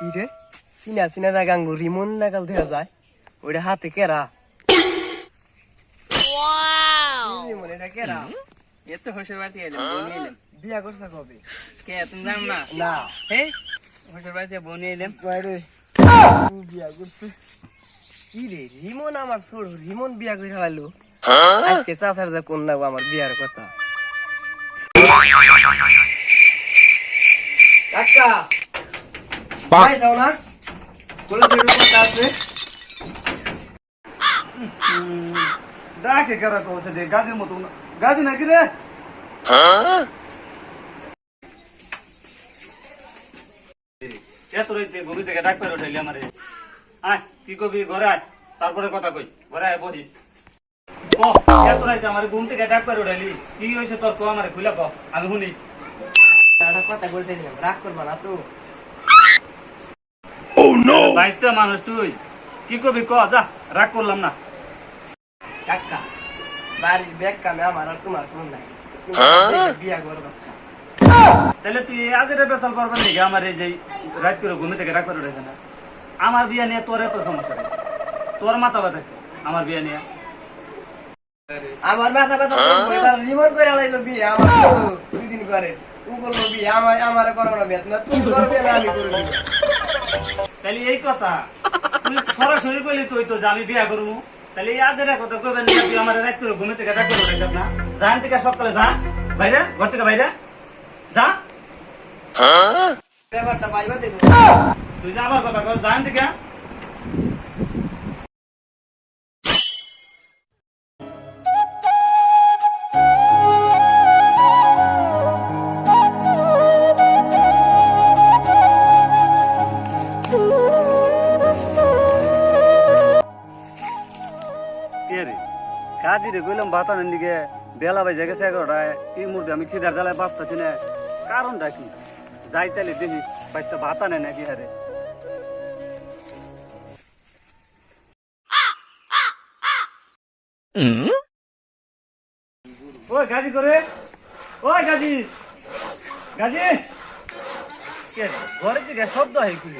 চিনা চিনা না গাঙ্গু রিমন নাগাল দেখা যায়। ওইটা হাতে কেরা রিমন এটা কেরা এত হসের বাড়িতে এলাম বনি এলাম বিয়া করছে কবে? কে তুমি জানো না? না। হে? হসের বাড়িতে বনি এলাম বাইরে বিয়া করছে কি রে রিমন আমার ছোট রিমন বিয়া করে হারালো আজকে চাচার যা কোন লাগবো আমার বিয়ার কথা। কাকা ভাই যাও না বলে সেটা কথা আছে ডাকে কারা কওছে রে গাজির মতো না গাজি নাকি রে? এত রইতে ঘুমি থেকে ডাক পেরে উঠাইলি আমারে। আয় কি কবি ঘরে আয়। তারপরে কথা কই। ঘরে আয় বহি ক এত রাইতে আমার ঘুম থেকে ডাক পেরে উঠাইলি। কি হয়েছে তোর কো আমারে খুলে ক আমি শুনি। কথা বলতেছিলাম রাগ করবা না তো। বাইশটা মানুষ তুই। কি কবি ক যা রাগ করলাম না। কাকা বাড়ির ব্যাগ কামে আমার আর তোমার কোন নাই। তুমি বিয়া করবা তাহলে তুই আজের বেসাল পারবেন নাকি আমার এই যে রাত করে ঘুমে থেকে পেরে উঠাইছে না। আমার বিয়া নিয়ে তোর এত সমস্যা নেই তোর মাথা ব্যথা আমার বিয়া নিয়ে। আমার মাথা ব্যথা তো রিমোট করে আলাইলো বিয়ে আমার ছোট দুই দিন করে। ও করব বিয়ে আমার আমার করব না বিয়ে। না তুমি করবে না আমি করে দিব তাহলে এই কথা তুই সরাসরি কইলি তুই তো আমি বিয়া করব। তাহলে এই আজের কথা কইবেন না তুই আমার করে ঘুমে থেকে ডাক্তার উঠাইছ না। জান থেকে সকালে যা বাইরে ঘর থেকে বাইরে। যা ব্যাপারটা পাইবা দেখো তুই যা আমার কথা কর জান থেকে কাজী রে কইলাম বাতানের দিকে বেলা বাজে গেছে এগারোটায়। এই মুহূর্তে আমি খিদার জ্বালায় বাঁচতেছি না। কারণটা কি? যাই তাহলে দেখি বাইশটা ভাতা নেয় নাকি হারে? ওই গাজি করে ওই গাজি। গাজি। কে ঘরের দিকে শব্দ হয় কি?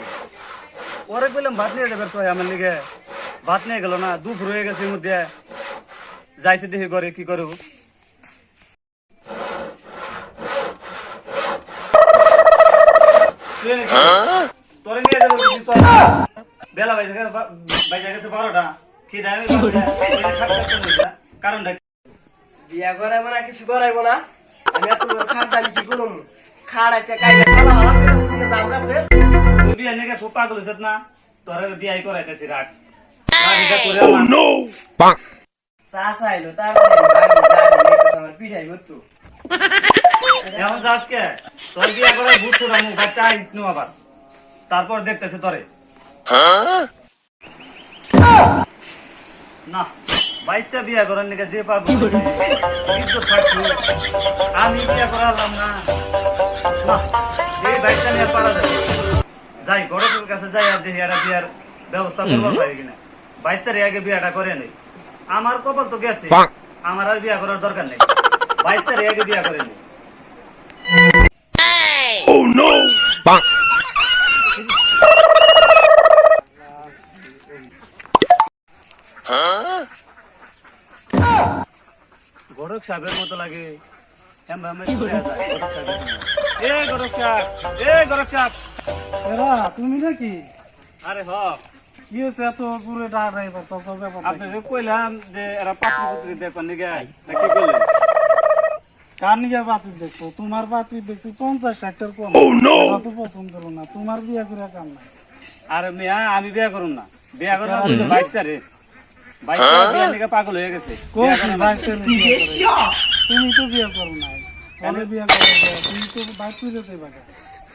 ওরে কইলাম ভাত নিয়ে যাবে তো আমার লিগে। ভাত নিয়ে গেল না দুপুর হয়ে গেছে মধ্যে যাইছে দেখি ঘরে কি করব? নাকি? তোরে নিয়ে যাব। বেলা বাইজে গেছে বা- গেছে বারোটা। খাট খাট করে? নিছে। কারণটা বিয়া করাইবো না কিছু করাইবো না। আমি এত বড় খাট জানি কি করুম। খাড়াইছে কাইলে থালা ভালা করে তুমি জাম গাছে। তুই বিয়ে নিয়ে খুব পাগল হইছত না? তোর বিয়াই করাইতেছি রাখ। রাখ, এটা করে তারপরে আমার পিঠাই কে তোর বিয়ে করে বাচ্চা আইনু আবার তারপর দেখতেছে তোরে না বাইশটা বিয়া করার নিকে যে থাকল আমি বিয়া করালাম না না এই বাইশটা নিয়ে পারা যাবে যাই গড়কের কাছে যাই আর দেখি একটা বিয়ার ব্যবস্থা করবার পারি কিনা? বাইশ তারিখ আগে বিয়াটা করে নেই। আমার কপাল তো গেছে। আমার আর বিয়া করার দরকার নেই। বাইশ তারিখ আগে বিয়া করে নেই গরক সাহেবের মতো লাগে। এ গরক সাহেব এ গরক সাহেব। তুমি নাকি? আরে হ। কি হয়েছে এত পুরো ডাকাই তোর ব্যাপার আপনি যে কইলাম যে এরা পাত্র পুত্রী দেখবেন নাকি না কি করলেন কার নিয়ে বাতিল দেখছ? তোমার বাতিল দেখছি পঞ্চাশ হেক্টর কম। এরা পছন্দ হলো না। তোমার বিয়ে করে কাম নাই? আর মেয়া আমি বিয়া করুন না। বিয়া করুন না বুঝতে বাইশ তারিখ। বাইশ তারিখ বিয়া নিকে পাগল হয়ে গেছে। করে? তুমি তো বিয়ে করো বিয়ে করো তুমি তো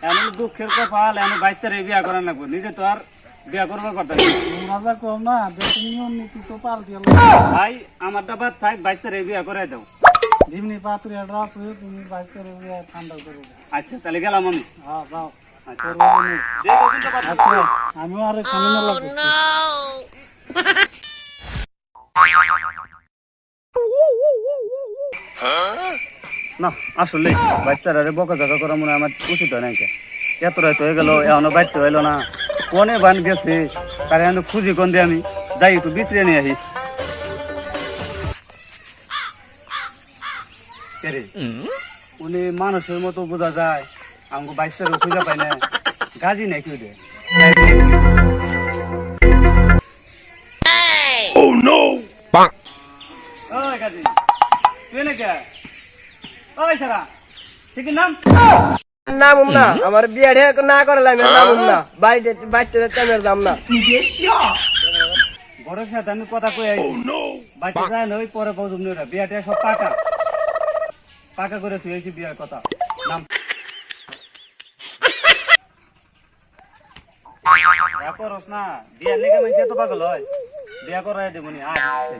এমন দুঃখের কপাল এমন বাইশ তারিখ বিয়া করার লাগবো। নিজে তো আর বিয়া করবার কথা না। তোমরা যা কম না দেশের নিয়ম নীতি তো পাল্টে ভাই থাক বাইশ তারিখ বিয়া করাই দাও। এমনি পাত্রী একটা তুমি বাইশ তারিখ বিয়ে ঠান্ডা করে আচ্ছা তাহলে গেলাম আমি। হ্যাঁ যাও। আচ্ছা। না। আচ্ছা আমিও আর এখানে না আসলে বাইশ তারিখে বকা ঝকা করা মনে হয় আমার উচিত হয় নাই এত রাত হয়ে গেল এখনও বাইতে হইল না। কোনে বান গেছে তার এখন খুঁজি কোন দিয়ে আমি যাই একটু বিশ্রে নিয়ে আসি উনি মানুষের মতো বোঝা যায় আমাকে বাইশটার খুঁজে পাই না। গাজি নাই কেউ দে ওই গাজি তুই না ওই সারা সে কি নাম নামুম না আমার বিয়া না করলে আমি নামুম না বাড়িতে বাড়িতে তেমের দাম না। বড়ের সাথে আমি কথা কই আইছি। বাচ্চা যায় না ওই পরে বৌদ্ধ মেয়েরা বিয়াটা সব পাকা। পাকা করে তুই আইছি বিয়ার কথা। নাম বিয়া করস না। বিয়ার লেগে মানুষ এত পাগল হয়। বিয়া করাই দেবনি আয়।